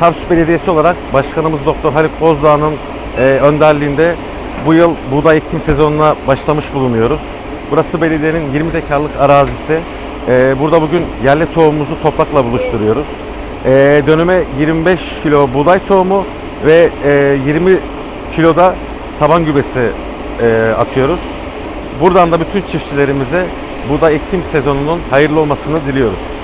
Tarsus Belediyesi olarak Başkanımız Doktor Haluk Bozdağ'ın e, önderliğinde bu yıl buğday ekim sezonuna başlamış bulunuyoruz. Burası belediyenin 20 dekarlık arazisi. E, burada bugün yerli tohumumuzu toprakla buluşturuyoruz. E, dönüme 25 kilo buğday tohumu ve e, 20 kiloda taban gübresi e, atıyoruz. Buradan da bütün çiftçilerimize buğday ekim sezonunun hayırlı olmasını diliyoruz.